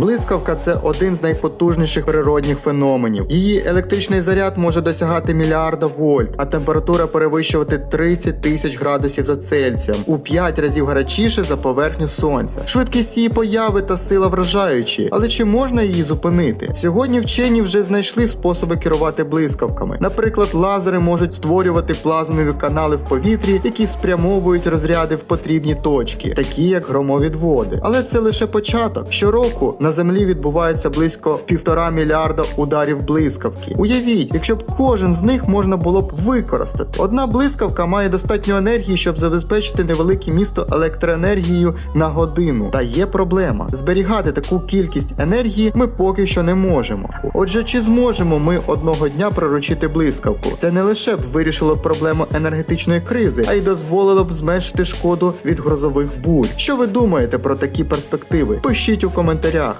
Блискавка це один з найпотужніших природних феноменів. Її електричний заряд може досягати мільярда вольт, а температура перевищувати 30 тисяч градусів за Цельсієм у 5 разів гарячіше за поверхню сонця. Швидкість її появи та сила вражаючі, але чи можна її зупинити? Сьогодні вчені вже знайшли способи керувати блискавками. Наприклад, лазери можуть створювати плазмові канали в повітрі, які спрямовують розряди в потрібні точки, такі як громовідводи. Але це лише початок. Щороку на землі відбувається близько півтора мільярда ударів блискавки. Уявіть, якщо б кожен з них можна було б використати. Одна блискавка має достатньо енергії, щоб забезпечити невелике місто електроенергією на годину. Та є проблема: зберігати таку кількість енергії ми поки що не можемо. Отже, чи зможемо ми одного дня приручити блискавку? Це не лише б вирішило проблему енергетичної кризи, а й дозволило б зменшити шкоду від грозових бурь. Що ви думаєте про такі перспективи? Пишіть у коментарях.